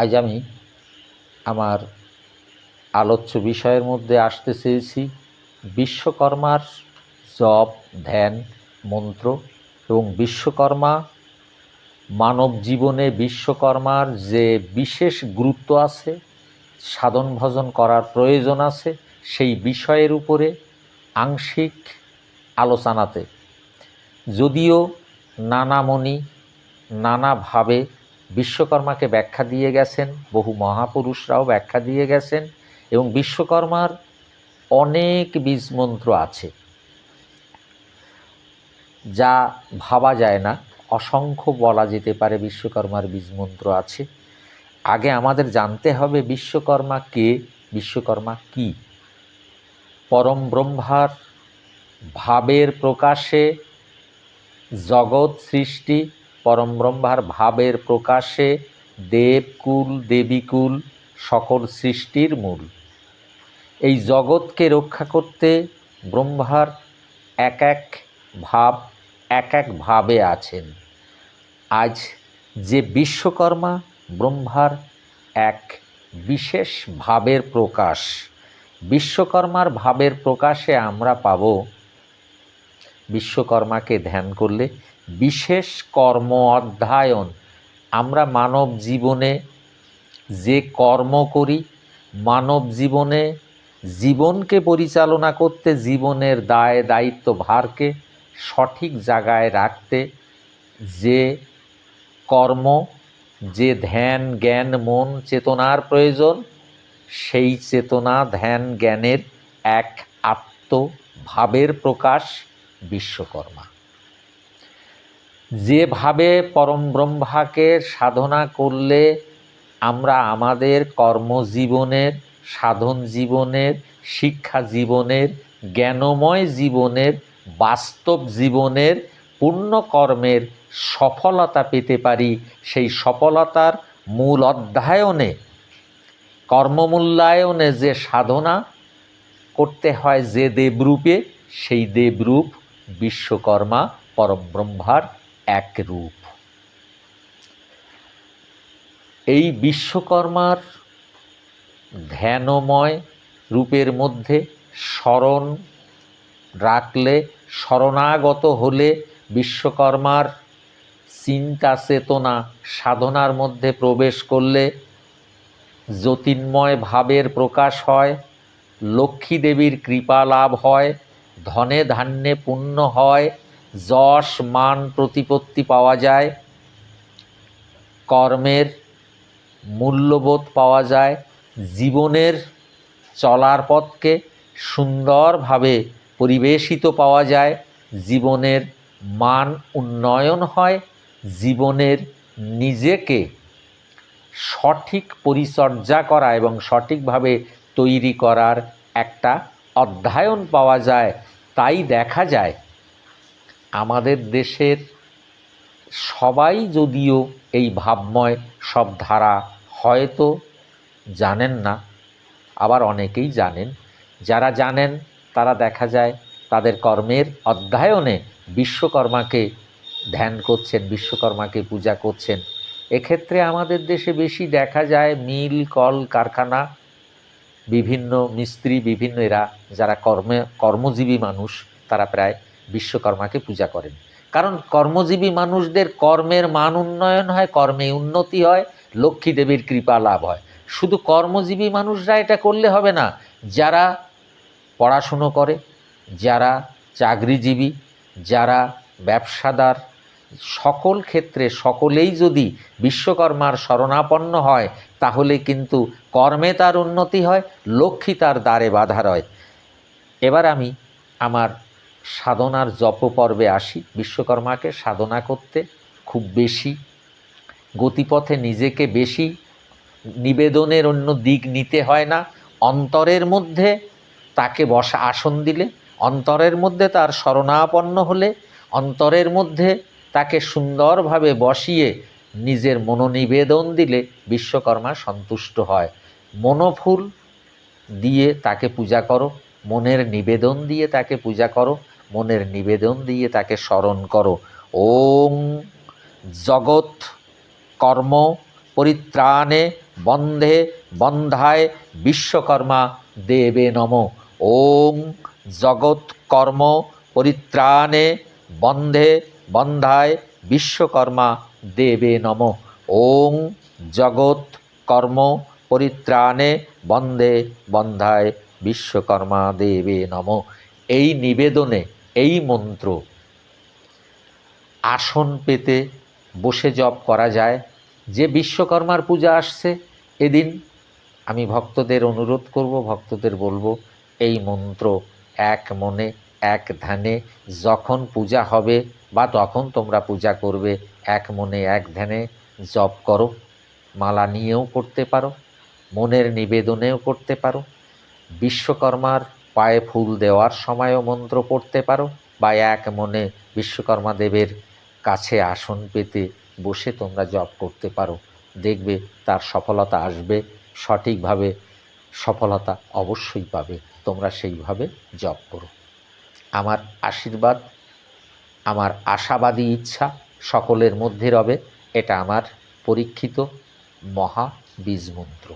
আজ আমি আমার আলোচ্য বিষয়ের মধ্যে আসতে চেয়েছি। বিশ্বকর্মার জপ, ধ্যান, মন্ত্র এবং বিশ্বকর্মা মানব জীবনে বিশ্বকর্মার যে বিশেষ গুরুত্ব আছে, সাধন ভজন করার প্রয়োজন আছে, সেই বিষয়ের উপরে আংশিক আলোচনাতে। যদিও নানামণি নানাভাবে বিশ্বকর্মাকে ব্যাখ্যা দিয়ে গেছেন, বহু মহাপুরুষরাও ব্যাখ্যা দিয়ে গেছেন, এবং বিশ্বকর্মার অনেক বীজমন্ত্র আছে, যা ভাবা যায় না, অসংখ্য বলা যেতে পারে বিশ্বকর্মার বীজমন্ত্র আছে। আগে আমাদের জানতে হবে বিশ্বকর্মা কে, বিশ্বকর্মা কি? পরম ব্রহ্মার ভাবের প্রকাশে জগৎ সৃষ্টি পরম ব্রহ্মার ভাবের প্রকাশে দেবকুল দেবীকুল সকল সৃষ্টির মূল। এই জগৎকে রক্ষা করতে ব্রহ্মার এক এক ভাব, এক এক ভাবে আছেন। আজ যে বিশ্বকর্মা ব্রহ্মার এক বিশেষ ভাবের প্রকাশ, বিশ্বকর্মার ভাবের প্রকাশে আমরা পাব। বিশ্বকর্মাকে ধ্যান করলে বিশেষ কর্ম অধ্যায়ন। আমরা মানব জীবনে যে কর্ম করি, মানব জীবনে জীবনকে পরিচালনা করতে, জীবনের দায়, দায়িত্ব, ভারকে সঠিক জায়গায় রাখতে যে কর্ম, যে ধ্যান, জ্ঞান, মন, চেতনার প্রয়োজন, সেই চেতনা, ধ্যান, জ্ঞানের এক আত্মভাবের প্রকাশ বিশ্বকর্মা। যেভাবে পরম ব্রহ্মাকে সাধনা করলে আমরা আমাদের কর্মজীবনের, সাধন জীবনের, শিক্ষা জীবনের, জ্ঞানময় জীবনের, বাস্তব জীবনের পুণ্যকর্মের সফলতা পেতে পারি, সেই সফলতার মূল অধ্যায়নে, কর্মমূল্যায়নে যে সাধনা করতে হয় যে দেবরূপে, সেই দেবরূপ বিশ্বকর্মা পরব্রহ্মার এক রূপ। এই বিশ্বকর্মার ধ্যানময় রূপের মধ্যে স্মরণ রাখলে শরণাগত হলে বিশ্বকর্মার চিন্তা চেতনা সাধনার মধ্যে প্রবেশ করলে জ্যোতির্ময় ভাবের প্রকাশ হয় লক্ষ্মী দেবীর কৃপা লাভ হয়, ধনে ধান্যে পূর্ণ হয় যশ, মান, প্রতিপত্তি পাওয়া যায়। কর্মের মূল্যবোধ পাওয়া যায়। জীবনের চলার পথকে সুন্দরভাবে পরিবেশিত পাওয়া যায়। জীবনের মান উন্নয়ন হয়। জীবনের নিজেকে সঠিক পরিচর্যা করা এবং সঠিকভাবে তৈরি করার একটা অধ্যয়ন পাওয়া যায়। তাই দেখা যায় আমাদের দেশের সবাই যদিও এই ভাবময় সব ধারা হয়তো জানেন না, আবার অনেকেই জানেন। যারা জানেন, তারা দেখা যায় তাদের কর্মের অধ্যায়নে বিশ্বকর্মাকে ধ্যান করছেন, বিশ্বকর্মাকে পূজা করছেন। এক্ষেত্রে আমাদের দেশে বেশি দেখা যায় মিল, কল, কারখানা, বিভিন্ন মিস্ত্রি, বিভিন্ন এরা, যারা কর্মে, কর্মজীবী মানুষ, তারা প্রায় বিশ্বকর্মাকে পূজা করেন। কারণ কর্মজীবী মানুষদের কর্মের মান উন্নয়ন হয়, কর্মে উন্নতি হয়, লক্ষ্মী দেবীর কৃপা লাভ হয়। শুধু কর্মজীবী মানুষরা এটা করলে হবে না, যারা পড়াশুনো করে, যারা চাকরিজীবী, যারা ব্যবসাদার, সকল ক্ষেত্রে সকলেই যদি বিশ্বকর্মার শরণাপন্ন হয়, তাহলে কিন্তু কর্মে তার উন্নতি হয়, লক্ষ্মী তার দ্বারে বাধা রয়। এবার আমি আমার সাধনার জপ পর্বে আসি। বিশ্বকর্মাকে সাধনা করতে খুব বেশি, গতিপথে নিজেকে বেশি, নিবেদনের অন্য দিক নিতে হয় না। অন্তরের মধ্যে তাকে বসা আসন দিলে, অন্তরের মধ্যে তার শরণাপন্ন হলে, অন্তরের মধ্যে তাকে সুন্দরভাবে বসিয়ে নিজের মনোনিবেদন দিলে বিশ্বকর্মা সন্তুষ্ট হয়। মনোফুল দিয়ে তাকে পূজা করো, মনের নিবেদন দিয়ে তাকে পূজা করো মনের নিবেদন দিয়ে তাকে স্মরণ করো। ওং জগৎ কর্ম পরিত্রাণে বন্ধে বন্ধায় বিশ্বকর্মা দেবে নম। ওং জগৎকর্ম পরিত্রাণে বন্ধে বন্ধায় বিশ্বকর্মা দেবে নম। ওং জগৎ কর্ম পরিত্রাণে বন্ধে বন্ধায় বিশ্বকর্মা দেবে নম। এই নিবেদনে এই মন্ত্র, আসন পেতে বসে জপ করা যায়। যে বিশ্বকর্মার পূজা আসছে, এদিন আমি ভক্তদের অনুরোধ করব, ভক্তদের বলব, এই মন্ত্র এক মনে, এক ধ্যানে, যখন পূজা হবে বা তখন তোমরা পূজা করবে, এক মনে, এক ধ্যানে জপ করো। মালা নিয়েও করতে পারো, মনের নিবেদনেও করতে পারো। বিশ্বকর্মার পায়ে ফুল দেওয়ার সময়ও মন্ত্র পড়তে পারো বা এক মনে বিশ্বকর্মা দেবের কাছে আসন পেতে বসে তোমরা জপ করতে পারো। দেখবে তার সফলতা আসবে, সঠিকভাবে সফলতা অবশ্যই পাবে। তোমরা সেইভাবে জপ করো। আমার আশীর্বাদ, আমার আশাবাদী ইচ্ছা সকলের মধ্যে রবে। এটা আমার পরীক্ষিত মহা বীজ মন্ত্র।